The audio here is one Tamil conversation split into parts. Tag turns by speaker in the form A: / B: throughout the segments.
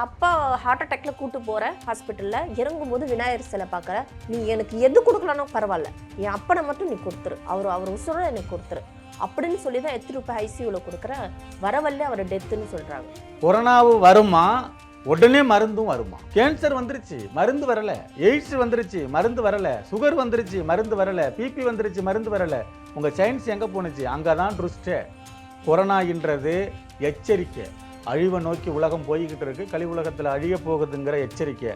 A: அப்பா ஹார்ட் அட்டாக்ல கூட்டு போற ஹாஸ்பிட்டல்ல இறங்கும் போது விநாயகர் சிலை பார்க்குற. நீ எனக்கு எது கொடுக்கலனோ பரவாயில்ல. என் அப்பனை மட்டும் நீ கொடுத்துரு. அவர் அவர் உசுரோட எனக்கு கொடுத்துரு. அப்படின்னு சொல்லி தான் எத்தனை ரூபாய் ஐசியூவில் கொடுக்குற வரவல்ல அவர் டெத்துன்னு சொல்கிறாங்க
B: கொரோனாவு வருமா? உடனே மருந்தும் வருமா? கேன்சர் வந்துருச்சு மருந்து வரல. எய்ட்ஸ் வந்துருச்சு மருந்து வரல. சுகர் வந்துருச்சு மருந்து வரல. பிபி வந்துருச்சு மருந்து வரல. உங்கள் சயின்ஸ் எங்க போணுச்சு அங்கதான் ருஷ்ட கொரோனான்றது எச்சரிக்கை. அழிவை நோக்கி உலகம் போய்கிட்டு இருக்கு. கலி உலகத்தில் அழிய போகுதுங்கிற எச்சரிக்கை.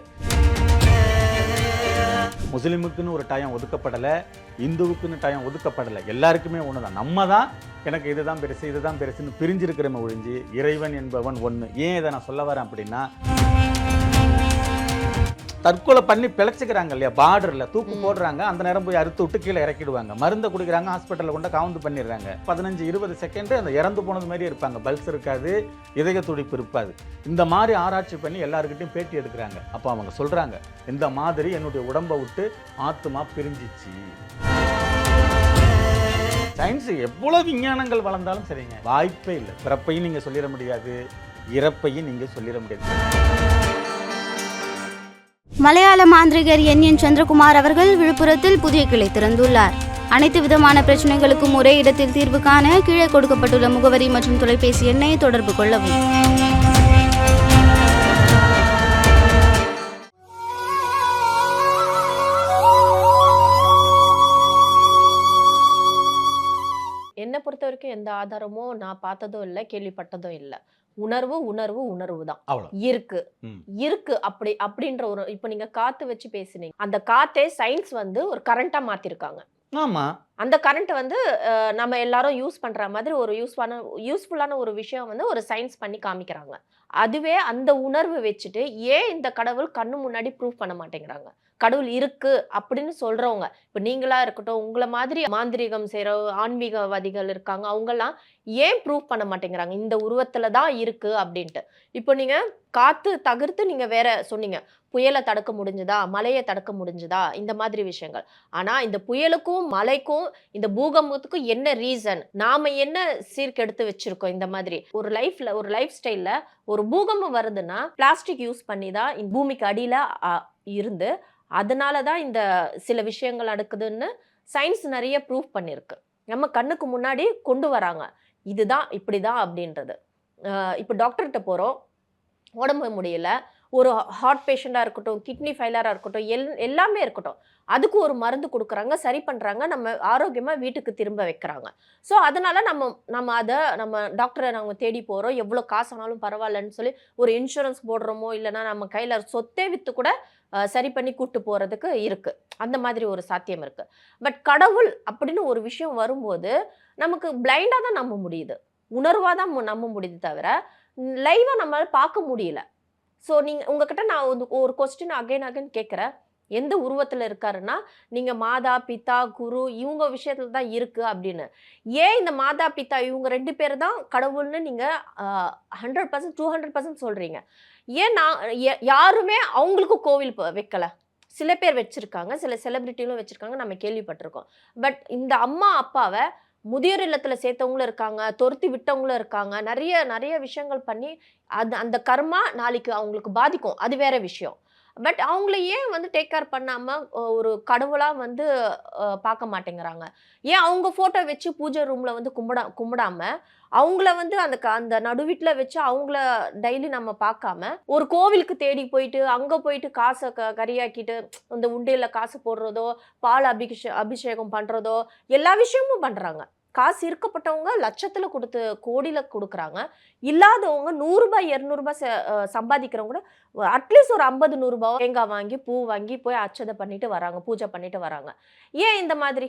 B: முஸ்லீமுக்குன்னு ஒரு டைம் ஒதுக்கப்படலை இந்துவுக்குன்னு டைம் ஒதுக்கப்படலை. எல்லாருக்குமே ஒன்று தான் நம்ம தான் எனக்கு இதுதான் பெருசு இதுதான் பெருசுன்னு பிரிஞ்சிருக்கிறமே ஒழிஞ்சு இறைவன் என்பவன் ஒன்று ஏன் இதை நான் சொல்ல வரேன் அப்படின்னா தற்கொலை பண்ணி பிழைச்சிக்கிறாங்க இல்லையா? பார்டரில் தூக்கு. போடுறாங்க அந்த நேரம் போய் அறுத்து விட்டு கீழே இறக்கிடுவாங்க. மருந்தை குடிக்கிறாங்க ஹாஸ்பிட்டலில் கொண்டு கவுந்து பண்ணிடுறாங்க. பதினஞ்சு இருபது செகண்ட் அந்த இறந்து போனது மாதிரி இருப்பாங்க. பல்ஸ் இருக்காது இதய துடிப்பு இருப்பாது இந்த மாதிரி ஆராய்ச்சி பண்ணி எல்லாருக்கிட்டையும் பேட்டி எடுக்கிறாங்க. அப்போ அவங்க சொல்கிறாங்க இந்த மாதிரி என்னுடைய உடம்பை விட்டு ஆத்துமா பிரிஞ்சிச்சு. சயின்ஸ் எவ்வளோ விஞ்ஞானங்கள் வளர்ந்தாலும் சரிங்க. வாய்ப்பே இல்லை. பிறப்பையும் நீங்கள் சொல்லிட முடியாது இறப்பையும் நீங்கள் சொல்லிட முடியாது.
C: மலையாள மாந்திரிகர் என். என். சந்திரகுமார் அவர்கள் விழுப்புரத்தில் புதிய கிளை திறந்துள்ளார். அனைத்து விதமான பிரச்சனைகளுக்கும் ஒரே இடத்தில் தீர்வு காண கீழே கொடுக்கப்பட்டுள்ள முகவரி மற்றும் தொலைபேசி எண்ணை தொடர்பு கொள்ளவும்.
A: என்னை பொறுத்த வரைக்கும் எந்த ஆதாரமும் நான் பார்த்ததும் இல்லை கேள்விப்பட்டதும் இல்லை. உணர்வு உணர்வு உணர்வு தான். இருக்கு. இருக்கு அப்படி அப்படின்ற ஒரு இப்போ நீங்க காத்து வச்சு பேசுனீங்க. அந்த காத்தே சயின்ஸ் வந்து ஒரு கரண்டா மாத்திருக்காங்க.
B: ஆமாம்
A: அந்த கரண்ட் வந்து நம்ம எல்லாரும் யூஸ் பண்ற மாதிரி ஒரு யூஸ்ஃபான யூஸ்ஃபுல்லான ஒரு விஷயம் வந்து ஒரு சயின்ஸ் பண்ணி காமிக்கிறாங்க. அதுவே அந்த உணர்வு வச்சுட்டு ஏன் இந்த கடவுள் கண்ணு முன்னாடி ப்ரூவ் பண்ண மாட்டேங்கிறாங்க? கடவுள் இருக்கு அப்படின்னு சொல்றவங்க. இப்போ நீங்களா இருக்கட்டும் உங்களை மாதிரி மாந்திரீகம் செய்கிற ஆன்மீகவாதிகள் இருக்காங்க. அவங்கெல்லாம் ஏன் ப்ரூவ் பண்ண மாட்டேங்கிறாங்க? இந்த உருவத்துல தான் இருக்கு அப்படின்ட்டு. இப்போ நீங்க காத்து தவிர்த்து நீங்க வேற சொன்னீங்க. புயலை தடுக்க முடிஞ்சுதா? மழையை தடுக்க முடிஞ்சுதா? இந்த மாதிரி விஷயங்கள். ஆனா இந்த புயலுக்கும் மலைக்கும் இந்த பூகம்பத்துக்கும் என்ன ரீசன் நாம என்ன சீர்கெடுத்து வச்சிருக்கோம் இந்த மாதிரி? ஒரு லைஃப்ல ஒரு லைஃப் ஸ்டைல்ல ஒரு பூகம்பம் வருதுன்னா பிளாஸ்டிக் யூஸ் பண்ணி தான் இந்த பூமிக்கு அடியில அ, இருந்து அதனால தான் இந்த சில விஷயங்கள் நடக்குதுன்னு சயின்ஸ் நிறைய ப்ரூவ் பண்ணியிருக்கு. நம்ம கண்ணுக்கு முன்னாடி கொண்டு வராங்க. இதுதான் இப்படி தான் அப்படின்றது இப்போ டாக்டர்கிட்ட போகிறோம் உடம்பு முடியல. ஒரு ஹார்ட் பேஷண்ட்டாக இருக்கட்டும் கிட்னி ஃபெயிலராக இருக்கட்டும் எல் எல்லாமே இருக்கட்டும். அதுக்கு ஒரு மருந்து கொடுக்குறாங்க சரி பண்ணுறாங்க நம்ம ஆரோக்கியமாக வீட்டுக்கு திரும்ப வைக்கிறாங்க. ஸோ அதனால நம்ம நம்ம அதை நம்ம டாக்டரை நாங்கள் தேடி போகிறோம் எவ்வளோ காசு ஆனாலும் பரவாயில்லன்னு சொல்லி ஒரு இன்சூரன்ஸ் போடுறோமோ இல்லைன்னா நம்ம கையில் சொத்தே விற்று கூட சரி பண்ணி கூட்டு போகிறதுக்கு இருக்குது அந்த மாதிரி ஒரு சாத்தியம் இருக்குது பட் கடவுள் அப்படின்னு ஒரு விஷயம் வரும்போது நமக்கு பிளைண்டாக தான் நம்ப முடியுது. உணர்வாக தான் நம்ப முடியுது தவிர லைவாக நம்மளால் பார்க்க முடியல. ஸோ நீங்கள் உங்ககிட்ட நான் ஒரு- ஒரு கொஸ்டின் அகைன் அகைன் கேட்குறேன் எந்த உருவத்தில் இருக்காருன்னா நீங்கள் மாதா பிதா குரு இவங்க விஷயத்தில் தான் இருக்குது அப்படின்னு. ஏன் இந்த மாதா பிதா இவங்க ரெண்டு பேர் தான் கடவுள்னு நீங்கள் hundred percent to hundred percent சொல்கிறீங்க ஏன் நான் யாருமே அவங்களுக்கு கோவில் வைக்கலை வைக்கல. சில பேர் வச்சுருக்காங்க சில செலிபிரிட்டிகளும் வச்சுருக்காங்க நம்ம கேள்விப்பட்டிருக்கோம். பட் இந்த அம்மா அப்பாவை முதியோர் இல்லத்தில் சேர்த்தவங்களும் இருக்காங்க துரத்தி விட்டவங்களும் இருக்காங்க. நிறைய நிறைய விஷயங்கள் பண்ணி அது அந்த கர்மா நாளைக்கு அவங்களுக்கு பாதிக்கும். அது வேற விஷயம். பட் அவங்கள ஏன் வந்து டேக் கேர் பண்ணாமல் ஒரு கடவுளாக வந்து பார்க்க மாட்டேங்கிறாங்க? ஏன் அவங்க ஃபோட்டோ வச்சு பூஜை ரூமில் வந்து கும்பிடா கும்பிடாம அவங்கள வந்து அந்த க- அந்த நடுவீட்டில் வச்சு அவங்கள டெய்லி நம்ம பார்க்காம ஒரு கோவிலுக்கு தேடி போயிட்டு அங்கே போயிட்டு காசை க கரியாக்கிட்டு இந்த உண்டையில் காசு போடுறதோ பால் அபிஷே அபிஷேகம் பண்ணுறதோ எல்லா விஷயமும் பண்ணுறாங்க காசு இருக்கப்பட்டவங்க லட்சத்தில் கொடுத்து கோடியில் கொடுக்குறாங்க. இல்லாதவங்க நூறுரூபா இரநூறுபா ச சம்பாதிக்கிறவங்க கூட அட்லீஸ்ட் ஒரு ஐம்பது நூறுரூபா தேங்காய் வாங்கி பூ வாங்கி போய் அச்சதை பண்ணிட்டு வராங்க பூஜை பண்ணிட்டு வராங்க. ஏன் இந்த மாதிரி?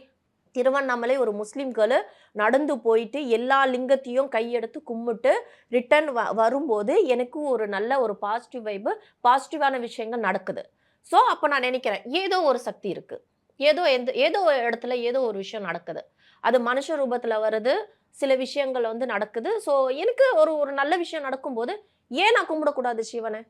A: திருவண்ணாமலை ஒரு முஸ்லீம் கேர்ளு நடந்து போயிட்டு எல்லா லிங்கத்தையும் கையெடுத்து கும்பிட்டு ரிட்டர்ன் வ வரும்போது எனக்கு ஒரு நல்ல ஒரு பாசிட்டிவ் வைப்பு பாசிட்டிவான விஷயங்கள் நடக்குது. ஸோ அப்போ நான் நினைக்கிறேன் ஏதோ ஒரு சக்தி இருக்குது ஏதோ எந்த ஏதோ ஒரு இடத்துல ஏதோ ஒரு விஷயம் நடக்குது. அது மனுஷ ரூபத்தில் வருது சில விஷயங்கள் வந்து நடக்குது. ஸோ எனக்கு ஒரு ஒரு நல்ல விஷயம் நடக்கும்போது ஏன் நான் கும்பிடக்கூடாது சிவனை?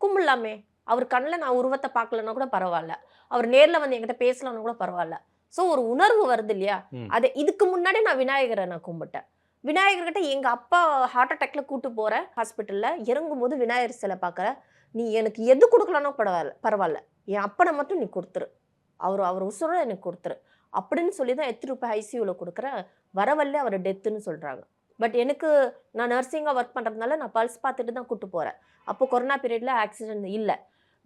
A: கும்பிடலாமே. அவர் கண்ணில் நான் உருவத்தை பார்க்கலன்னா கூட பரவாயில்ல. அவர் நேரில் வந்து என்கிட்ட பேசலன்னா கூட பரவாயில்ல. ஸோ ஒரு உணர்வு வருது இல்லையா. அது இதுக்கு முன்னாடி நான் விநாயகரை நான் கும்பிட்டேன். விநாயகர்கிட்ட எங்க அப்பா ஹார்ட் அட்டாக்ல கூட்டு போற ஹாஸ்பிட்டல்ல இறங்கும் போது விநாயகர் சிலை பார்க்கற நீ எனக்கு எது கொடுக்கலனோ பரவாயில்ல பரவாயில்ல. என் அப்பனை மட்டும் நீ கொடுத்துரு. அவர் அவர் உசுரோட எனக்கு கொடுத்துரு. அப்படின்னு சொல்லி தான் எத்து ரூபாய் ஐசியூவில் கொடுக்குற வரவல்ல அவர் டெத்துன்னு சொல்கிறாங்க பட் எனக்கு நான் நர்சிங்காக ஒர்க் பண்ணுறதுனால நான் பல்ஸ் பார்த்துட்டு தான் கூட்டு போகிறேன் அப்போ கொரோனா பீரியடில் ஆக்சிடென்ட் இல்லை.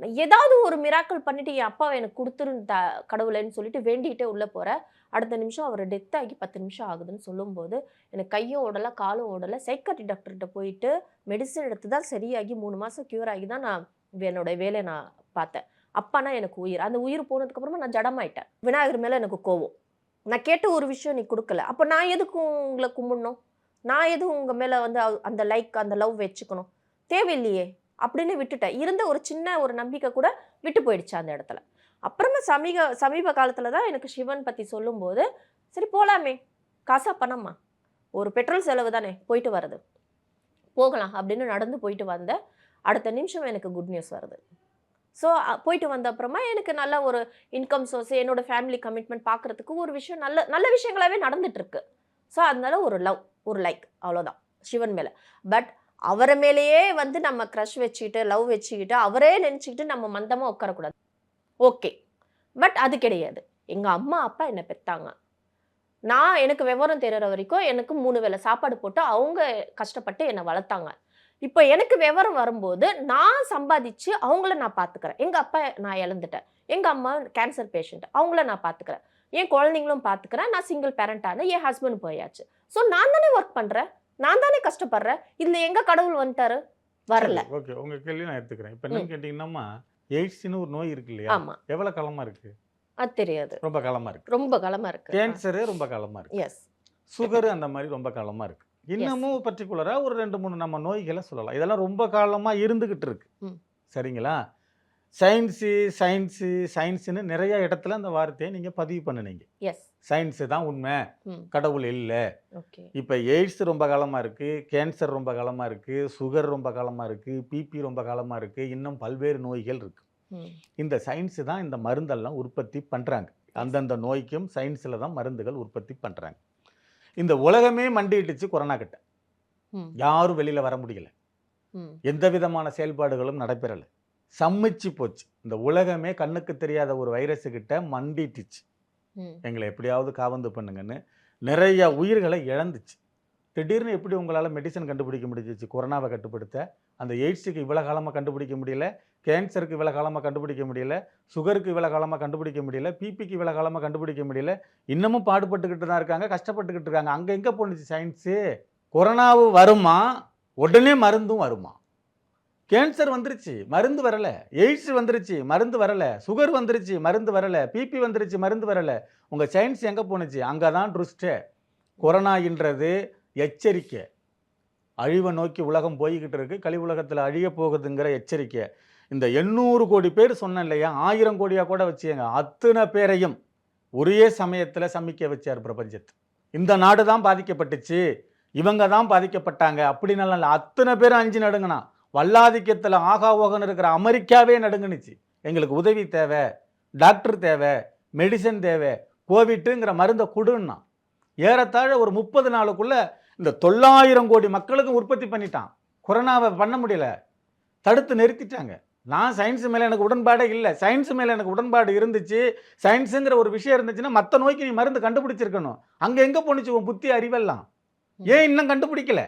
A: ஏதாவது ஒரு மிராக்கள் பண்ணிட்டு என் அப்பாவை எனக்கு கொடுத்துருந்தா த கடவுளைன்னு சொல்லிட்டு வேண்டிகிட்டே உள்ளே போகிறேன் அடுத்த நிமிஷம் அவர் டெத் ஆகி பத்து நிமிஷம் ஆகுதுன்னு சொல்லும்போது எனக்கு கையும் ஓடலை காலும் ஓடலை சைக்காட்ரி டாக்டர்கிட்ட போயிட்டு மெடிசன் எடுத்து தான் சரியாகி மூணு மாதம் க்யூர் ஆகி தான் நான் என்னோட வேலையை நான் பார்த்தேன். அப்பானா எனக்கு உயிர். அந்த உயிர் போனதுக்கப்புறமா நான் ஜடமாயிட்டேன். விநாயகர் மேலே எனக்கு கோவம். நான் கேட்ட ஒரு விஷயம் நீ கொடுக்கல. அப்போ நான் எதுக்கு உங்களை கும்பிடணும்? நான் எதுவும் உங்கள் மேலே வந்து அந்த லைக் அந்த லவ் வச்சுக்கணும்? தேவையில்லையே. அப்படின்னு விட்டுட்டேன். இருந்த ஒரு சின்ன ஒரு நம்பிக்கை கூட விட்டு போயிடுச்சு அந்த இடத்துல. அப்புறமா சமீக சமீப காலத்தில் தான் எனக்கு சிவன் பற்றி சொல்லும்போது சரி போகலாமே காசா பணம்மா ஒரு பெட்ரோல் செலவு தானே போயிட்டு வர்றது. போகலாம் அப்படின்னு நடந்து போயிட்டு வந்தேன் அடுத்த நிமிஷம் எனக்கு குட் நியூஸ் வருது. ஸோ போயிட்டு வந்த அப்புறமா எனக்கு நல்ல ஒரு இன்கம் சோர்ஸ் என்னோடய ஃபேமிலி கமிட்மெண்ட் பார்க்குறதுக்கு ஒரு விஷயம் நல்ல நல்ல விஷயங்களாகவே நடந்துட்டு இருக்கு. ஸோ அதனால ஒரு லவ் ஒரு லைக் அவ்வளோதான் சிவன் மேலே. பட் அவரை மேலேயே வந்து நம்ம க்ரஷ் வச்சுக்கிட்டு லவ் வச்சுக்கிட்டு அவரே நினச்சிக்கிட்டு நம்ம மந்தமாக உட்காரக்கூடாது. ஓகே பட் அது கிடையாது. எங்கள் அம்மா அப்பா என்னை பெத்தாங்க? நான் எனக்கு விவரம் தெரிகிற வரைக்கும் எனக்கு மூணு வேளை சாப்பாடு போட்டு அவங்க கஷ்டப்பட்டு என்னை வளர்த்தாங்க. இப்போ எனக்கு விவரம் வரும்போது நான் சம்பாதிச்சு அவங்கள நான் பார்த்துக்கிறேன் எங்கள் அப்பா நான் இழந்துட்டேன். எங்கள் அம்மா கேன்சர் பேஷண்ட் அவங்கள நான் பார்த்துக்கிறேன் என் குழந்தைங்களும் பார்த்துக்கிறேன் நான் சிங்கிள் பேரண்டான என் ஹஸ்பண்ட் போயாச்சு. ஸோ நான் தானே ஒர்க் பண்ணுறேன் நான் தானே கஷ்டப்படுறேன். இதில் எங்கே கடவுள் வந்துட்டாரு? வரல.
B: ஓகே. உங்க கேள்வி நான் எடுத்துக்கிறேன் இப்போ என்னன்னு கேட்டிங்கன்னா எய்ட்ஸ்னு ஒரு நோய் இருக்கு இல்லையா?
A: ஆமாம்
B: எவ்வளவு காலமா இருக்கு?
A: அது தெரியாது.
B: ரொம்ப காலமா இருக்கு.
A: ரொம்ப காலமாக இருக்கு.
B: கேன்சரு ரொம்ப காலமா இருக்கு.
A: எஸ்
B: சுகர் அந்த மாதிரி ரொம்ப காலமா இருக்கு. இன்னமும் பர்டிகுலரா ஒரு ரெண்டு மூணு நம்ம நோய்களை சொல்லலாம். இதெல்லாம் ரொம்ப காலமா இருந்துகிட்டு இருக்கு. சரிங்களா? சயின்ஸு சயின்ஸு சயின்ஸுன்னு நிறைய இடத்துல அந்த வார்த்தையை நீங்க பதிவு பண்ணுனீங்க.
A: எஸ்
B: சயின்ஸு தான் உண்மை. கடவுள் இல்லை. இப்போ எய்ட்ஸ் ரொம்ப காலமாக இருக்குது கேன்சர் ரொம்ப காலமாக இருக்குது சுகர் ரொம்ப காலமாக இருக்குது பிபி ரொம்ப காலமாக இருக்குது இன்னும் பல்வேறு நோய்கள் இருக்குது இந்த சயின்ஸு தான் இந்த மருந்தெல்லாம் உற்பத்தி பண்ணுறாங்க அந்தந்த நோய்க்கும் சயின்ஸில் தான் மருந்துகள் உற்பத்தி பண்ணுறாங்க இந்த உலகமே மண்டியிட்டுச்சு கொரோனா கிட்ட. யாரும் வெளியில் வர முடியல. எந்த விதமான செயல்பாடுகளும் நடைபெறலை. சம்மிச்சு போச்சு. இந்த உலகமே கண்ணுக்கு தெரியாத ஒரு வைரஸு கிட்ட மண்டிட்டுச்சு. எங்களை எப்படியாவது காவந்து பண்ணுங்கன்னு நிறைய உயிர்களை இழந்துச்சு. திடீர்னு எப்படி உங்களால் மெடிசன் கண்டுபிடிக்க முடிஞ்சிச்சு? கொரோனாவை கட்டுப்படுத்த. அந்த எய்ட்ஸுக்கு இவ்வளோ காலமாக கண்டுபிடிக்க முடியல. கேன்சருக்கு இவ்வளோ காலமாக கண்டுபிடிக்க முடியல. சுகருக்கு இவ்வளோ காலமாக கண்டுபிடிக்க முடியல. பிபிக்கு இவ்வளோ காலமாக கண்டுபிடிக்க முடியல. இன்னமும் பாடுபட்டுக்கிட்டு தான் இருக்காங்க கஷ்டப்பட்டுக்கிட்டு இருக்காங்க. அங்கே எங்கே போணுச்சு சயின்ஸு கொரோனாவு வருமா? உடனே மருந்தும் வருமா? கேன்சர் வந்துருச்சு மருந்து வரல எய்ட்ஸ் வந்துருச்சு மருந்து வரல சுகர் வந்துருச்சு மருந்து வரல பிபி வந்துருச்சு மருந்து வரல. உங்கள் சயின்ஸ் எங்கே போணுச்சு அங்கே தான் ட்ருஸ்ட்டு கொரோனாகின்றது எச்சரிக்கை. அழிவை நோக்கி உலகம் போய்கிட்டு இருக்கு. கழி உலகத்தில் அழிய போகுதுங்கிற எச்சரிக்கை. இந்த எண்ணூறு கோடி பேர் சொன்னேன் இல்லையா? ஆயிரம் கோடியாக கூட வச்சுங்க அத்தனை பேரையும் ஒரே சமயத்தில் சமிக்க வச்சார் பிரபஞ்சத்து இந்த நாடு தான் பாதிக்கப்பட்டுச்சு. இவங்க தான் பாதிக்கப்பட்டாங்க. அப்படின்னு இல்லை. அத்தனை பேரும் அஞ்சு நடுங்கண்ணா வல்லாதிக்கத்தில் ஆகா ஓகன்னு இருக்கிற அமெரிக்காவே நடுங்குனுச்சு. எங்களுக்கு உதவி தேவை டாக்டர் தேவை மெடிசன் தேவை கோவிட்டுங்கிற மருந்தை கொடுன்னா. ஏறத்தாழ ஒரு முப்பது நாளுக்குள்ள இந்த தொள்ளாயிரம் கோடி மக்களுக்கும் உற்பத்தி பண்ணிட்டான். கொரோனாவை பண்ண முடியல. தடுத்து நிறுத்திட்டாங்க. நான் சயின்ஸ் மேலே எனக்கு உடன்பாடே இல்லை. சயின்ஸ் மேலே எனக்கு உடன்பாடு இருந்துச்சு. சயின்ஸுங்கிற ஒரு விஷயம் இருந்துச்சுன்னா மற்ற நோய்க்கு நீ மருந்து கண்டுபிடிச்சிருக்கணும். அங்கே எங்கே போணுச்சு உன் புத்தி அறிவெல்லாம்? ஏன் இன்னும் கண்டுபிடிக்கல?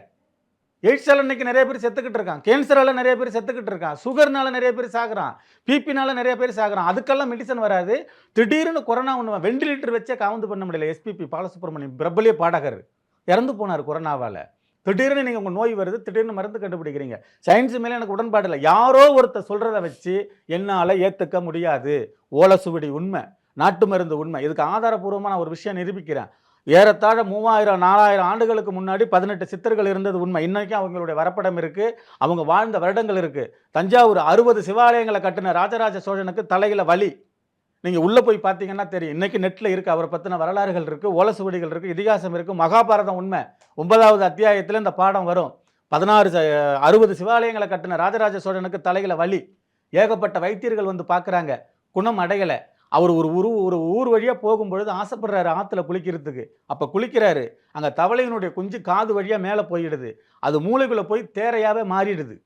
B: எய்ட்ஸால் இன்னைக்கு நிறைய பேர் செத்துக்கிட்டு இருக்கான். கேன்சரால் நிறைய பேர் செத்துக்கிட்டு இருக்கான். சுகர்னால நிறைய பேர் சாகுறான். பிபினால நிறைய பேர் சாகுறான். அதுக்கெல்லாம் மெடிசன் வராது. திடீர்னு கொரோனா ஒன்று வெண்டிலேட்டர் வச்சே காவந்து பண்ண முடியல. எஸ்பிபி பாலசுப்ரமணியம் பிரபலிய பாடகர். இறந்து போனார் கொரோனாவால். திடீர்னு நீங்கள் உங்கள் நோய் வருது. திடீர்னு மருந்து கண்டுபிடிக்கிறீங்க. சயின்ஸ் மேலே எனக்கு உடன்பாடு இல்லை. யாரோ ஒருத்தர் சொல்கிறத வச்சு என்னால் ஏற்றுக்க முடியாது. ஓலசுவடி உண்மை. நாட்டு மருந்து உண்மை. இதுக்கு ஆதாரபூர்வமாக நான் ஒரு விஷயம் நிரூபிக்கிறேன். ஏறத்தாழ மூவாயிரம் நாலாயிரம் ஆண்டுகளுக்கு முன்னாடி பதினெட்டு சித்தர்கள் இருந்தது உண்மை. இன்றைக்கும் அவங்களுடைய வரப்படம் இருக்குது அவங்க வாழ்ந்த வருடங்கள் இருக்குது தஞ்சாவூர் அறுபது சிவாலயங்களை கட்டின ராஜராஜ சோழனுக்கு தலையில் வலி. நீங்கள் உள்ளே போய் பார்த்தீங்கன்னா தெரியும். இன்றைக்கி நெட்டில் இருக்குது அவரை பற்றின வரலாறுகள் இருக்குது ஓலசுவடிகள் இருக்குது இதிகாசம் இருக்குது மகாபாரதம் உண்மை. ஒன்பதாவது அத்தியாயத்தில் இந்த பாடம் வரும். பதினாறு ச- அறுபது சிவாலயங்களை கட்டின ராஜராஜ சோழனுக்கு தலையில் வலி. ஏகப்பட்ட வைத்தியர்கள் வந்து பார்க்குறாங்க. குணம் அடையலை. அவர் ஒரு உரு ஒரு ஊர் வழியாக போகும்பொழுது ஆசைப்படுறாரு ஆற்றுல குளிக்கிறதுக்கு. அப்போ குளிக்கிறாரு. அங்கே தவளையினுடைய குஞ்சு காது வழியாக மேலே போயிடுது. அது மூளைக்குள்ளே போய் தேரையாகவே மாறிடுது.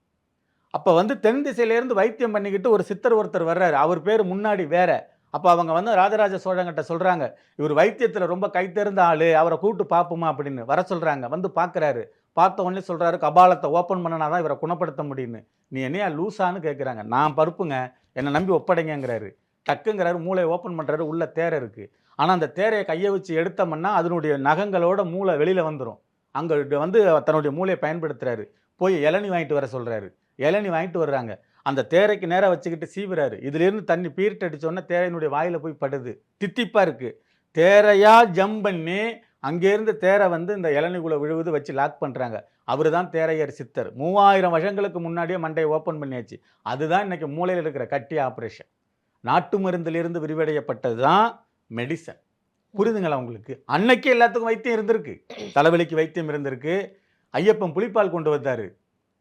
B: அப்போ வந்து தென் திசையிலேருந்து வைத்தியம் பண்ணிக்கிட்டு ஒரு சித்தர் ஒருத்தர் வர்றாரு. அவர் பேர் முன்னாடி வேற. அப்போ அவங்க வந்து ராஜராஜ சோழங்கிட்ட சொல்கிறாங்க இவர் வைத்தியத்தில் ரொம்ப கைத்தெறிந்த ஆள். அவரை கூப்பிட்டு பார்ப்போமா அப்படின்னு வர சொல்கிறாங்க வந்து பார்க்குறாரு பார்த்த உடனே சொல்கிறாரு கபாலத்தை ஓப்பன் பண்ணனா தான் இவரை குணப்படுத்த முடியும்னு. நீ என்னையா லூசான்னு கேட்குறாங்க நான் பருப்புங்க. என்னை நம்பி ஒப்படைங்கங்கிறாரு. டக்குங்கிறாரு மூளையை ஓப்பன் பண்ணுறாரு உள்ளே தேரை இருக்குது ஆனால் அந்த தேரையை கையை வச்சு எடுத்தோம்னா அதனுடைய நகங்களோட மூளை வெளியில் வந்துடும் அங்கே வந்து தன்னுடைய மூளையை பயன்படுத்துறாரு. போய் இளநி வாங்கிட்டு வர சொல்கிறாரு இளநி வாங்கிட்டு வர்றாங்க. அந்த தேரைக்கு நேராக வச்சுக்கிட்டு சீவுறாரு. இதுலேருந்து தண்ணி பீரிட்டு அடித்தோடனே தேரையினுடைய வாயில் போய் படுது. தித்திப்பாக இருக்குது தேரையாக ஜம்ப் பண்ணி அங்கேருந்து தேரை வந்து இந்த இளநிக்குள்ளே விழுவது வச்சு லாக் பண்ணுறாங்க அவர் தான் தேரையர் சித்தர். மூவாயிரம் வருஷங்களுக்கு முன்னாடியே மண்டையை ஓப்பன் பண்ணியாச்சு. அதுதான் இன்றைக்கி மூளையில் இருக்கிற கட்டி ஆப்ரேஷன் நாட்டு மருந்திலிருந்து விரிவடையப்பட்டது தான் மெடிசன் புரியுதுங்களா உங்களுக்கு? அன்னைக்கே எல்லாத்துக்கும் வைத்தியம் இருந்திருக்கு. தலைவலிக்கு வைத்தியம் இருந்திருக்கு. ஐயப்பன் புலிப்பால் கொண்டு வந்தாரு.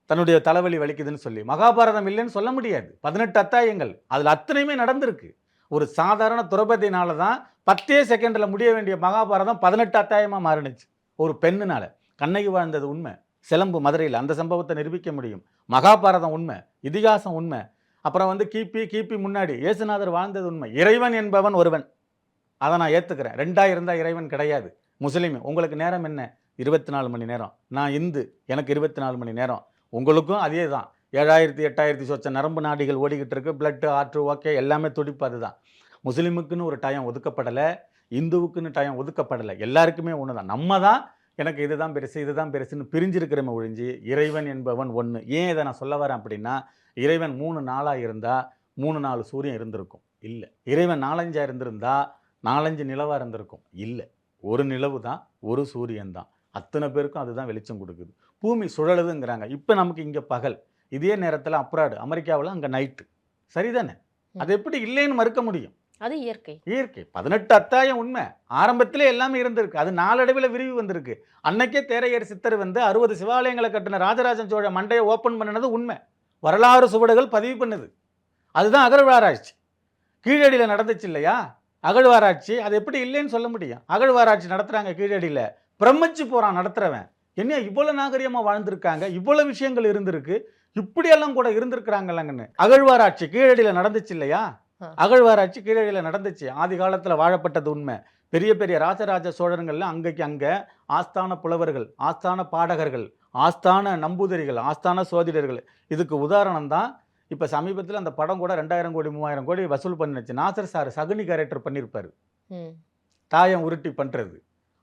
B: தன்னுடைய தலைவலி வலிக்குதுன்னு சொல்லி. மகாபாரதம் இல்லைன்னு சொல்ல முடியாது. பதினெட்டு அத்தாயங்கள் அதில் அத்தனையுமே நடந்திருக்கு. ஒரு சாதாரண துரபதினால தான் பத்தே செகண்டில் முடிய வேண்டிய மகாபாரதம் பதினெட்டு அத்தாயமாக மாறினுச்சு. ஒரு பெண்ணுனால. கண்ணகி வாழ்ந்தது உண்மை. சிலம்பு மதுரையில் அந்த சம்பவத்தை நிரூபிக்க முடியும். மகாபாரதம் உண்மை. இதிகாசம் உண்மை. அப்புறம் வந்து கிபி கிபி முன்னாடி இயேசுநாதர் வாழ்ந்தது உண்மை. இறைவன் என்பவன் ஒருவன். அதை நான் ஏற்றுக்கிறேன் ரெண்டாக இருந்தால் இறைவன் கிடையாது. முஸ்லீம் உங்களுக்கு நேரம் என்ன? இருபத்தி நாலு மணி நேரம். நான் இந்து எனக்கு இருபத்தி நாலு மணி நேரம். உங்களுக்கும் அதே தான். ஏழாயிரத்தி எட்டாயிரத்தி சொச்ச நரம்பு நாடிகள் ஓடிக்கிட்டு இருக்கு. பிளட்டு ஆற்று ஓகே எல்லாமே துடிப்பு அதுதான். முஸ்லீமுக்குன்னு ஒரு டயம் ஒதுக்கப்படலை. இந்துவுக்குன்னு டயம் ஒதுக்கப்படலை. எல்லாருக்குமே ஒன்று தான் நம்ம தான் எனக்கு இதுதான் பெருசு இதுதான் பெருசுன்னு பிரிஞ்சிருக்கிறமே ஒழிஞ்சு இறைவன் என்பவன் ஒன்று ஏன் இதை நான் சொல்ல வரேன் அப்படின்னா இறைவன் மூணு நாளாக இருந்தால் மூணு நாலு சூரியன் இருந்திருக்கும். இல்லை. இறைவன் நாலஞ்சா இருந்திருந்தா நாலஞ்சு நிலவாக இருந்திருக்கும். இல்லை. ஒரு நிலவு தான் ஒரு சூரியன் தான். அத்தனை பேருக்கும் அதுதான் வெளிச்சம் கொடுக்குது. பூமி சுழலுதுங்கிறாங்க. இப்போ நமக்கு இங்கே பகல். இதே நேரத்தில் அப்ராடு அமெரிக்காவில் அங்கே நைட்டு சரிதானே? அது எப்படி இல்லைன்னு மறுக்க முடியும்.
A: அது இயற்கை.
B: இயற்கை. பதினெட்டு அத்தாயம் உண்மை. ஆரம்பத்திலே எல்லாமே இருந்திருக்கு. அது நாளடைவில் விரிவு வந்திருக்கு. அன்னைக்கே தேரையர் சித்தர் வந்து அறுபது சிவாலயங்களை கட்டின ராஜராஜன் சோழ மண்டையை ஓப்பன் பண்ணினது உண்மை. வரலாறு சுவடுகள் பதிவு பண்ணுது. அதுதான் அகழ்வாராய்ச்சி. கீழடியில் நடந்துச்சு இல்லையா? அகழ்வாராய்ச்சி. அது எப்படி இல்லைன்னு சொல்ல முடியும். அகழ்வாராய்ச்சி நடத்துகிறாங்க கீழடியில். பிரமிச்சு போகிறான் நடத்துகிறவன் என்ன இவ்வளோ நாகரிகமாக வாழ்ந்திருக்காங்க? இவ்வளோ விஷயங்கள் இருந்திருக்கு. இப்படியெல்லாம் கூட இருந்திருக்கிறாங்கல்லங்கன்னு அகழ்வாராய்ச்சி கீழடியில் நடந்துச்சு இல்லையா? அகழ்வாராய்ச்சி கீழடியில் நடந்துச்சு. ஆதி காலத்தில் வாழப்பட்டது உண்மை. பெரிய பெரிய ராஜராஜ சோழர்கள்ல அங்கேக்கு அங்கே ஆஸ்தான புலவர்கள் ஆஸ்தான பாடகர்கள் ஆஸ்தான நம்பூதிரிகள் ஆஸ்தான சோதிடர்கள். இதுக்கு உதாரணம் தான் இப்போ சமீபத்தில் அந்த படம் கூட ரெண்டாயிரம் கோடி மூவாயிரம் கோடி வசூல் பண்ணிச்சு நாசர் சார் சகுனி கேரக்டர் பண்ணியிருப்பாரு. தாயம் உருட்டி பண்ணுறது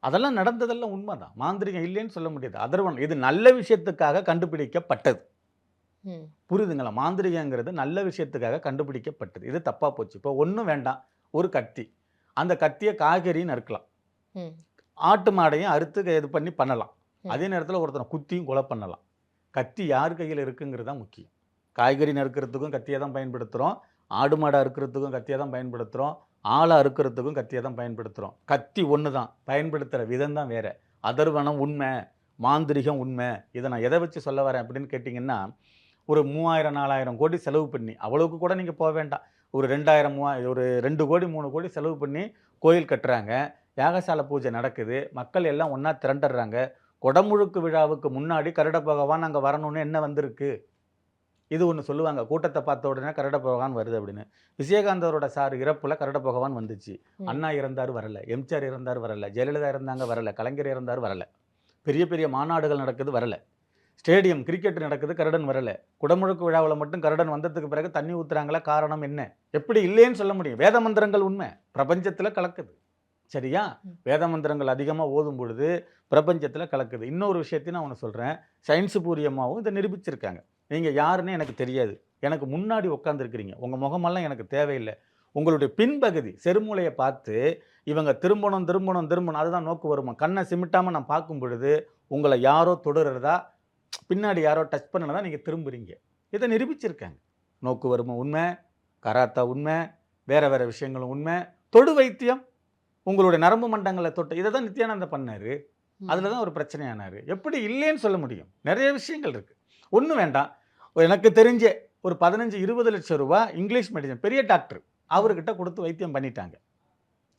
B: அதெல்லாம் நடந்ததெல்லாம் உண்மைதான். மாந்திரிகம் இல்லைன்னு சொல்ல முடியாது. அதர்வன் இது நல்ல விஷயத்துக்காக கண்டுபிடிக்கப்பட்டது. புரியுதுங்களா மாந்திரிகங்கிறது நல்ல விஷயத்துக்காக கண்டுபிடிக்கப்பட்டது. இது தப்பாக போச்சு. இப்போ ஒன்றும் வேண்டாம். ஒரு கத்தி. அந்த கத்தியை காய்கறின்னு அறுக்கலாம். ஆட்டு மாடையும் அறுத்து இது பண்ணி பண்ணலாம். அதே நேரத்தில் ஒருத்தனை குத்தியும் கொலை பண்ணலாம். கத்தி யார் கையில் இருக்குங்கிறது தான் முக்கியம். காய்கறி நறுக்கிறதுக்கும் கத்தியை தான் பயன்படுத்துகிறோம் ஆடு மாடை அறுக்கிறதுக்கும் கத்தியை தான் பயன்படுத்துகிறோம் ஆளை அறுக்கிறதுக்கும் கத்தியை தான் பயன்படுத்துகிறோம் கத்தி ஒன்று தான். பயன்படுத்துகிற விதம் தான் வேறு. அதர்வனம் உண்மை மாந்திரிகம் உண்மை. இதை நான் எதை வச்சு சொல்ல வரேன் அப்படின்னு கேட்டிங்கன்னா ஒரு மூவாயிரம் நாலாயிரம் கோடி செலவு பண்ணி அவ்வளவுக்கு கூட நீங்கள் போக வேண்டாம். ஒரு ரெண்டாயிரம் மூவாயிரம் ஒரு ரெண்டு கோடி மூணு கோடி செலவு பண்ணி கோயில் கட்டுறாங்க. யாகசாலை பூஜை நடக்குது. மக்கள் எல்லாம் ஒன்றா திரண்டுறாங்க கொடமுழுக்கு விழாவுக்கு முன்னாடி கருட பகவான் அங்கே வரணும்னு என்ன வந்திருக்கு? இது ஒன்று சொல்லுவாங்க. கூட்டத்தை பார்த்த உடனே கருட பகவான் வருது அப்படின்னு. விஜயகாந்தரோட சார் இறப்புல கருட பகவான் வந்துச்சு. அண்ணா இறந்தார் வரல. எம்ஜிஆர் இறந்தார் வரல. ஜெயலலிதா இருந்தாங்க வரல. கலைஞர் இறந்தார் வரல. பெரிய பெரிய மாநாடுகள் நடக்குது வரல. ஸ்டேடியம் கிரிக்கெட் நடக்குது கருடன் வரல. குடமுழுக்கு விழாவில் மட்டும் கருடன் வந்ததுக்கு பிறகு தண்ணி ஊத்துறாங்களா? காரணம் என்ன? எப்படி இல்லைன்னு சொல்ல முடியும். வேத மந்திரங்கள் உண்மை. பிரபஞ்சத்தில் கலக்குது. சரியா. வேத மந்திரங்கள் அதிகமாக ஓதும் பொழுது பிரபஞ்சத்தில் கலக்குது. இன்னொரு விஷயத்தையும் நான் ஒன்று சொல்கிறேன் சயின்ஸ் பூரியமாகவும் இதை நிரூபிச்சிருக்காங்க. நீங்கள் யாருன்னு எனக்கு தெரியாது. எனக்கு முன்னாடி உட்காந்துருக்கிறீங்க உங்கள் முகமெல்லாம் எனக்கு தேவையில்லை. உங்களுடைய பின்பகுதி செருமூளையை பார்த்து இவங்க திரும்பணும் திரும்பணும் திரும்பணும் அதுதான் நோக்கு வருமா? கண்ணை சிமிட்டாமல் நான் பார்க்கும் பொழுது உங்களை யாரோ தொடுறதா பின்னாடி யாரோ டச் பண்ணனதா நீங்கள் திரும்புறீங்க. இதை நிரூபிச்சிருக்காங்க. நோக்கு வருமா உண்மை கராத்தா உண்மை வேற வேற விஷயங்களும் உண்மை. தொடு வைத்தியம் உங்களுடைய நரம்பு மண்டங்களை தொட்டு இதை தான் நித்யானந்தா பண்ணாரு. அதில் தான் ஒரு பிரச்சனையானார். எப்படி இல்லைன்னு சொல்ல முடியும். நிறைய விஷயங்கள் இருக்குது ஒன்றும் வேண்டாம். எனக்கு தெரிஞ்ச ஒரு பதினஞ்சு இருபது லட்சம் ரூபாய் இங்கிலீஷ் மெடிசன் பெரிய டாக்டர் அவர்கிட்ட கொடுத்து வைத்தியம் பண்ணிட்டாங்க.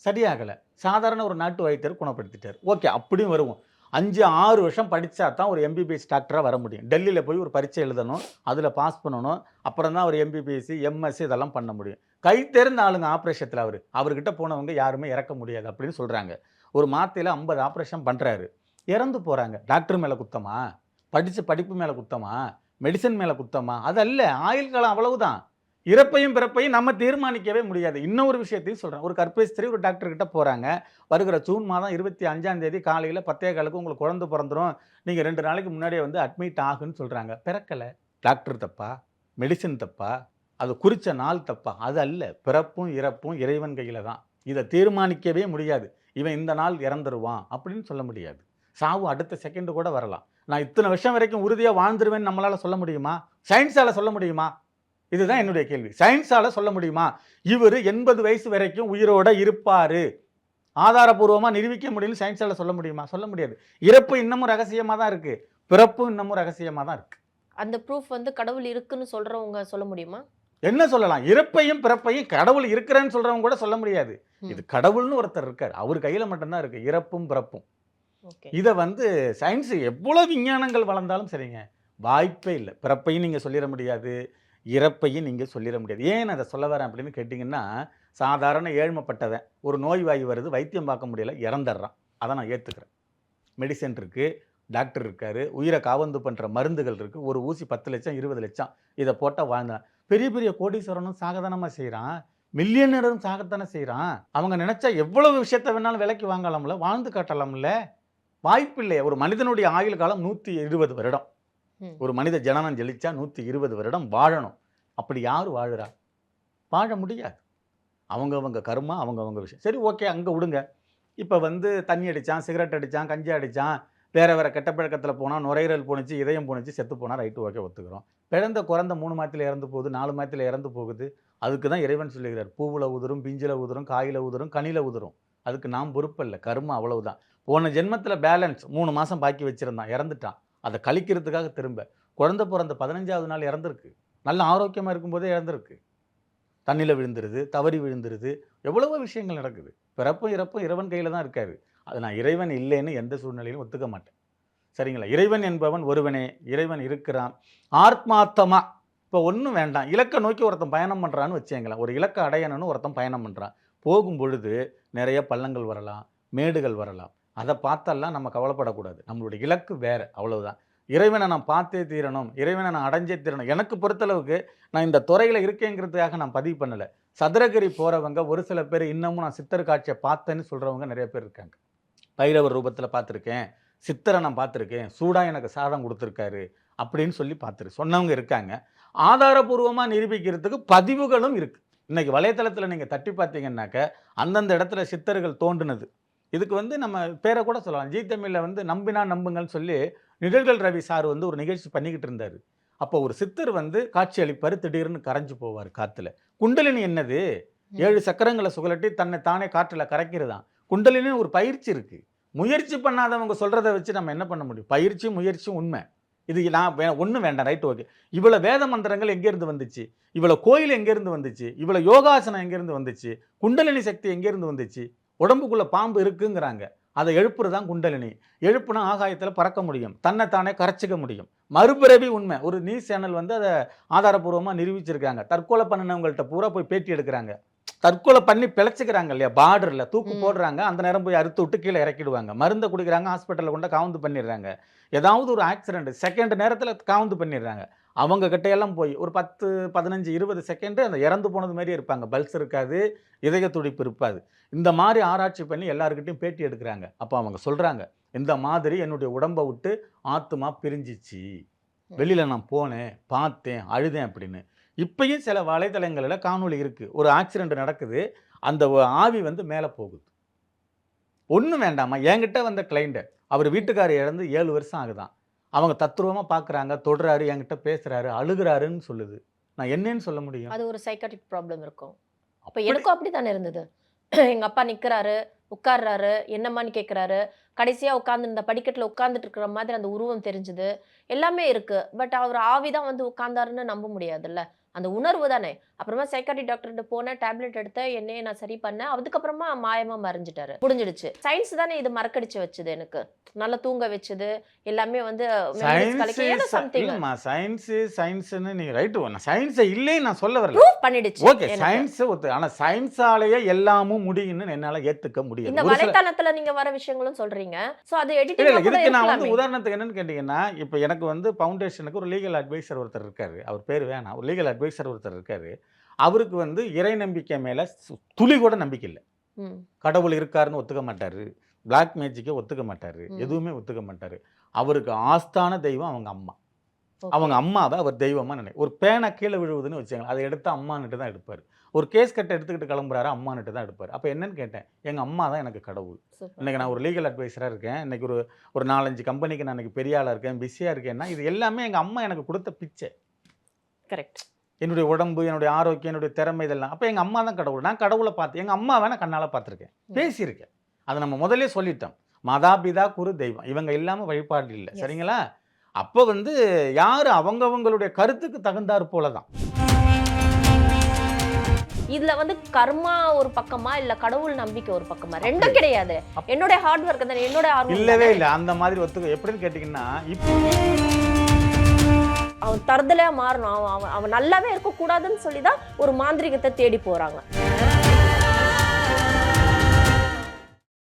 B: சரியாகலை. சாதாரண ஒரு நாட்டு வைத்தியர் குணப்படுத்திட்டார். ஓகே அப்படியும் வருவோம். அஞ்சு ஆறு வருஷம் படித்தா தான் ஒரு எம்பிபிஎஸ் டாக்டராக வர முடியும். டெல்லியில் போய் ஒரு பரீட்சை எழுதணும் அதில் பாஸ் பண்ணணும் அப்புறம் தான் ஒரு எம்பிபிஎஸ்சி எம்எஸ்சி இதெல்லாம் பண்ண முடியும். கை தெரிந்த ஆளுங்க ஆப்ரேஷத்தில் அவர். அவர்கிட்ட போனவங்க யாருமே இறக்க முடியாது அப்படின்னு சொல்கிறாங்க ஒரு மாத்தையில் ஐம்பது ஆப்ரேஷன் பண்ணுறாரு இறந்து போகிறாங்க டாக்டர் மேலே குத்தமா? படித்த படிப்பு மேலே குத்தமா? மெடிசன் மேலே குத்தமா? அதல்ல ஆயுள் காலம் அவ்வளவுதான். இறப்பையும் பிறப்பையும் நம்ம தீர்மானிக்கவே முடியாது. இன்னொரு விஷயத்தையும் சொல்கிறேன் ஒரு கற்பேஸ்திரி ஒரு டாக்டர்கிட்ட போகிறாங்க வருகிற ஜூன் மாதம் இருபத்தி அஞ்சாம் தேதி காலையில் பத்தே காலுக்கு உங்களுக்கு குழந்தை பிறந்துரும். நீங்கள் ரெண்டு நாளைக்கு முன்னாடியே வந்து அட்மிட் ஆகுன்னு சொல்கிறாங்க பிறக்கலை. டாக்டர் தப்பா? மெடிசின் தப்பா? அது குறித்த நாள் தப்பா? அது அல்ல. பிறப்பும் இறப்பும் இறைவன் கையில் தான். இதை தீர்மானிக்கவே முடியாது. இவன் இந்த நாள் இறந்துருவான் அப்படின்னு சொல்ல முடியாது. சாவு அடுத்த செகண்டு கூட வரலாம். நான் இத்தனை வருஷம் வரைக்கும் உறுதியாக வாழ்ந்துருவேன்னு நம்மளால் சொல்ல முடியுமா? சயின்ஸால் சொல்ல முடியுமா? இதுதான் என்னுடைய கேள்வி. சயின்ஸால் சொல்ல முடியுமா? இவர் எண்பது வயசு வரைக்கும் உயிரோட இருப்பார். ஆதாரபூர்வமாக நிரூபிக்க முடியும்னு சயின்ஸால் சொல்ல முடியுமா? சொல்ல முடியாது. இறப்பு இன்னமும் ரகசியமாக தான் இருக்குது பிறப்பும் இன்னமும் ரகசியமாக தான் இருக்குது
A: அந்த ப்ரூஃப் வந்து கடவுள் இருக்குன்னு சொல்றவங்க சொல்ல முடியுமா?
B: என்ன சொல்லலாம்? இறப்பையும் பிறப்பையும் கடவுள் இருக்கிறேன்னு சொல்றவங்க கூட சொல்ல முடியாது. இது கடவுள்னு ஒருத்தர் இருக்கார். அவர் கையில் மட்டும்தான் இருக்கு. இறப்பும் பிறப்பும். இதை வந்து சயின்ஸ் எவ்வளோ விஞ்ஞானங்கள் வளர்ந்தாலும் சரிங்க. வாய்ப்பே இல்லை. பிறப்பையும் நீங்கள் சொல்லிட முடியாது. இறப்பையும் நீங்கள் சொல்லிட முடியாது. ஏன் அதை சொல்ல வரேன் அப்படின்னு கேட்டிங்கன்னா சாதாரண ஏழ்மைப்பட்டவன் ஒரு நோய் வாய் வருது வைத்தியம் பார்க்க முடியல இறந்துடுறான். அதை நான் ஏற்றுக்கிறேன் மெடிசன் இருக்குது டாக்டர் இருக்கார் உயிரை காவந்து பண்ணுற மருந்துகள் இருக்குது ஒரு ஊசி பத்து லட்சம் இருபது லட்சம் இதை போட்டால் வாழ்ந்தான் பெரிய பெரிய கோடீஸ்வரனும் சாகதானமாக செய்கிறான் மில்லியனரும் சாகத்தானே செய்கிறான் அவங்க நினச்சா எவ்வளவு விஷயத்த வேணாலும் விலைக்கு வாங்கலாம்ல வாழ்ந்து காட்டலாம்ல? வாய்ப்பில்லை. ஒரு மனிதனுடைய ஆயுள் காலம் நூற்றி இருபது வருடம். ஒரு மனித ஜனனம் ஜெலிச்சா நூற்றி இருபது வருடம் வாழணும். அப்படி யார் வாழுறா? வாழ முடியாது. அவங்கவங்க கருமா அவங்கவங்க விஷயம். சரி ஓகே அங்கே விடுங்க. இப்போ வந்து தண்ணி அடித்தான் சிகரெட் அடித்தான் கஞ்சி அடித்தான் வேற வேற கெட்ட பழக்கத்தில் போனால் நுரையீரல் போணுச்சு இதயம் போணுச்சு செத்து போனால் ரைட்டு ஓகே ஒத்துக்கிறோம். பிறந்த குறந்த மூணு மாதத்தில் இறந்து போகுது நாலு மாதத்தில் இறந்து போகுது. அதுக்கு தான் இறைவன் சொல்லுகிறார் பூவில் உதிரும் பிஞ்சில உதிரும் காயில உதிரும் கனில உதிரும். அதுக்கு நாம் பொறுப்பல்ல கர்மம் அவ்வளவுதான். போன ஜென்மத்தில் பேலன்ஸ் மூணு மாதம் பாக்கி வச்சுருந்தான் இறந்துட்டான். அதை கழிக்கிறதுக்காக திரும்ப. குழந்தை பிறந்த பதினஞ்சாவது நாள் இறந்துருக்கு. நல்ல ஆரோக்கியமாக இருக்கும்போதே இறந்துருக்கு. தண்ணியில் விழுந்துருது தவறி விழுந்துருது. எவ்வளவோ விஷயங்கள் நடக்குது. பிறப்பும் இறப்பும் இறைவன் கையில் தான் இருக்காரு. அது நான் இறைவன் இல்லைன்னு எந்த சூழ்நிலையிலும் ஒத்துக்க மாட்டேன். சரிங்களா? இறைவன் என்பவன் ஒருவனே இறைவன் இருக்கிறான். ஆத்மார்த்தமாக இப்போ ஒன்றும் வேண்டாம். இலக்கை நோக்கி ஒருத்தன் பயணம் பண்ணுறான்னு வச்சேங்களேன் ஒரு இலக்கை அடையணும்னு ஒருத்தன் பயணம் பண்ணுறான் போகும் பொழுது நிறைய பள்ளங்கள் வரலாம் மேடுகள் வரலாம். அதை பார்த்தெல்லாம் நம்ம கவலைப்படக்கூடாது. நம்மளுடைய இலக்கு வேறு அவ்வளவுதான். இறைவனை நான் பார்த்தே தீரணும் இறைவனை நான் அடைஞ்சே தீரணும். எனக்கு பொறுத்தளவுக்கு நான் இந்த துறையில் இருக்கேங்கிறதுக்காக நான் பதிவு பண்ணலை. சதுரகிரி போகிறவங்க ஒரு சில பேர் இன்னமும் நான் சித்தர் காட்சியை பார்த்தேன்னு சொல்கிறவங்க நிறைய பேர் இருக்காங்க. பைரவர் ரூபத்தில் பார்த்துருக்கேன். சித்தரை நான் பார்த்துருக்கேன். சூடாக எனக்கு சாதம் கொடுத்துருக்காரு அப்படின்னு சொல்லி பார்த்துரு சொன்னவங்க இருக்காங்க. ஆதாரபூர்வமாக நிரூபிக்கிறதுக்கு பதிவுகளும் இருக்குது இன்றைக்கி வலைத்தளத்தில் நீங்கள் தட்டி பார்த்தீங்கன்னாக்க அந்தந்த இடத்துல சித்தர்கள் தோன்றுனது. இதுக்கு வந்து நம்ம பேரை கூட சொல்லலாம். ஜி தமிழில் வந்து நம்பினா நம்புங்கள்னு சொல்லி நிழல்கள் ரவி சார் வந்து ஒரு நிகழ்ச்சி பண்ணிக்கிட்டு இருந்தார். அப்போ ஒரு சித்தர் வந்து காட்சி அளிப்பார் திடீர்னு கரைஞ்சு போவார் காற்றுல குண்டலினி என்னது? ஏழு சக்கரங்களை சுழட்டி தன்னை தானே காற்றில் கரைக்கிறதாம் குண்டலினி ஒரு பயிற்சி இருக்குது முயற்சி பண்ணாதவங்க சொல்கிறத வச்சு நம்ம என்ன பண்ண முடியும்? பயிற்சி முயற்சி உண்மை. இது நான் வே ஒன்றும் வேண்டாம். Right okay. இவ்வளோ வேத மந்திரங்கள் எங்கேருந்து வந்துச்சு? இவ்வளோ கோயில் எங்கேருந்து வந்துச்சு? இவ்வளோ யோகாசனம் எங்கேருந்து வந்துச்சு? குண்டலினி சக்தி எங்கேருந்து வந்துச்சு? உடம்புக்குள்ளே பாம்பு இருக்குங்கிறாங்க. அதை எழுப்புறது குண்டலினி. எழுப்புனா ஆகாயத்தில் பறக்க முடியும். தன்னைத்தானே கரைச்சிக்க முடியும். மறுபிறவி உண்மை. ஒரு நியூஸ் சேனல் வந்து அதை ஆதாரபூர்வமாக நிரூபிச்சிருக்காங்க. தற்கொலை பண்ணினவங்கள்ட்ட பூரா போய் பேட்டி எடுக்கிறாங்க. தற்கொலை பண்ணி பிழைச்சிக்கிறாங்க இல்லையா? பார்டரில் தூக்கு. போடுறாங்க. அந்த நேரம் போய் அறுத்து விட்டு கீழே இறக்கிடுவாங்க. மருந்தை குடிக்கிறாங்க ஹாஸ்பிட்டலில் கொண்டு காவுந்து பண்ணிடுறாங்க. ஏதாவது ஒரு ஆக்சிடென்ட் செகண்ட் நேரத்தில் காவுந்து பண்ணிடுறாங்க. அவங்க கிட்டையெல்லாம் போய் ஒரு பத்து பதினஞ்சு இருபது செகண்டு அந்த இறந்து போனது மாதிரி இருப்பாங்க. பல்ஸ் இருக்காது இதய துடிப்பு இருப்பாது இந்த மாதிரி ஆராய்ச்சி பண்ணி எல்லாருக்கிட்டையும் பேட்டி எடுக்கிறாங்க. அப்போ அவங்க சொல்கிறாங்க இந்த மாதிரி என்னுடைய உடம்பை விட்டு ஆத்மா பிரிஞ்சிச்சு. வெளியில் நான் போனேன் பார்த்தேன் அழுதேன் அப்படின்னு. இப்பயும் சில வலைத்தளங்களில் காணொளி இருக்குது ஒரு ஆக்சிடென்ட் நடக்குது. அந்த ஆவி வந்து மேலே போகுது. ஒன்றும் வேண்டாமா? என்கிட்ட வந்த கிளைண்ட்டு அவர் வீட்டுக்காரர் இறந்து ஏழு வருஷம் ஆகுதான். அவங்க தத்ரூபமாக பார்க்குறாங்க தொடுறாரு என்கிட்ட பேசுகிறாரு அழுகுறாருன்னு சொல்லுது. நான் என்னன்னு சொல்ல முடியும்?
A: அது ஒரு சைக்காட்டிக் ப்ராப்ளம் இருக்கும். அப்ப
B: அப்படி-
A: எனக்கும் அப்படித்தானே இருந்தது? எங்க அப்பா நிக்கிறாரு உட்கார்றாரு என்னம்மான்னு கேக்குறாரு. கடைசியா உட்கார்ந்து இந்த படிக்கட்டுல உட்கார்ந்துட்டு இருக்கிற மாதிரி அந்த உருவம் தெரிஞ்சுது. எல்லாமே இருக்கு. பட் அவர் ஆவிதான் வந்து உட்கார்ந்தாருன்னு நம்ப முடியாதுல்ல. அந்த உணர்வு தானே. அப்புறமா சைக்காட்ரி டாக்டர்கிட்ட போனேன் டேப்லெட் எடுத்தேன் என்னையே நான் சரி பண்ணேன். அதுக்கப்புறமா மாயமா மறைஞ்சிட்டாரு. முடிஞ்சிடுச்சு சயின்ஸ் தானே இது மறக்கடிச்சு வச்சது எனக்கு. நல்லா தூங்க வச்சது. எல்லாமே வந்து
B: சயின்ஸ் சயின்ஸ்னு நீங்க ரைட்டு சயின்ஸ் இல்லைன்னு நான் சொல்ல வரல.
A: பண்ணிடுச்சு
B: ஓகே. சயின்ஸ் ஒத்து ஆனா சயின்ஸாலேயே எல்லாமும் முடியும்னு என்னால ஏத்துக்க
A: இந்த
B: முடியாது ஒரு சில
A: வலைத்தளத்துல நீங்க வர விஷயங்களும் சொல்றீங்க. சோ அது
B: இல்ல
A: எடிட்டிங்
B: இல்ல இதுக்கு நான் வந்து உதாரணத்துக்கு என்னன்னு கேட்டீங்கன்னா இப்போ எனக்கு வந்து ஃபவுண்டேஷனுக்கு ஒரு லீகல் அட்வைசர் ஒருத்தர் இருக்காரு. அவர் பேர் வேணாம். ஒரு லீகல் அட்வைசர் ஒருத்தர் இருக்காரு. அவருக்கு வந்து இறை நம்பிக்கை மேல துளி கூட நம்பிக்கை இல்லை. கடவுள் இருக்காருன்னு ஒத்துக்க மாட்டாரு. பிளாக் மேஜிக்கை ஒத்துக்க மாட்டாரு. எதுவுமே ஒத்துக்க மாட்டாரு. அவருக்கு ஆஸ்தான தெய்வம் அவங்க அம்மா. அவங்க அம்மாவை அவர் தெய்வமா நினை ஒரு பேனை கீழே விழுவுதுன்னு வச்சுக்கோங்க அதை எடுத்து அம்மான்ட்டு தான் எடுப்பார். ஒரு கேஸ் கட்டை எடுத்துக்கிட்டு கிளம்புறாரு அம்மான்ட்டு தான் எடுப்பார். அப்போ என்னன்னு கேட்டேன் எங்க அம்மா தான் எனக்கு கடவுள். இன்னைக்கு நான் ஒரு லீகல் அட்வைசராக இருக்கேன். இன்னைக்கு ஒரு ஒரு நாலஞ்சு கம்பெனிக்கு நான் இன்னைக்கு பெரிய ஆளாக இருக்கேன் பிஸியாக இருக்கேன்னா இது எல்லாமே எங்கள் அம்மா எனக்கு கொடுத்த பிச்சை.
A: கரெக்ட்
B: என்னுடைய உடம்பு என்னுடைய ஆரோக்கியம் என்னுடைய திறமை இதெல்லாம். அப்போ எங்கள் அம்மா தான் கடவுள். நான் கடவுளை பார்த்து எங்கள் அம்மா வேணா கண்ணால் பார்த்துருக்கேன். பேசியிருக்கேன். அதை நம்ம முதல்லே சொல்லிட்டோம். மாதாபிதா குரு தெய்வம். இவங்க இல்லாமல் வழிபாடு இல்லை. சரிங்களா? அப்போ வந்து யார் அவங்கவங்களுடைய கருத்துக்கு தகுந்தாற் போல தான்
A: இதுல வந்து கர்மா ஒரு பக்கமா இல்ல கடவுள் நம்பிக்கை ஒரு பக்கமா? ரெண்டும் கிடையாது.
B: அப்~
A: என்னோட ஹார்ட் ஒர்க் தானே. என்னோட
B: இல்லவே. இல்லை. அந்த மாதிரி ஒத்துக்க எப்படின்னு கேட்டிங்கன்னா இப்போ
A: அவன் தருதலையாக மாறணும். அவன் அவன் அவன் நல்லாவே இருக்கக்கூடாதுன்னு சொல்லி தான் ஒரு மாந்திரிகத்தை தேடி போறாங்க.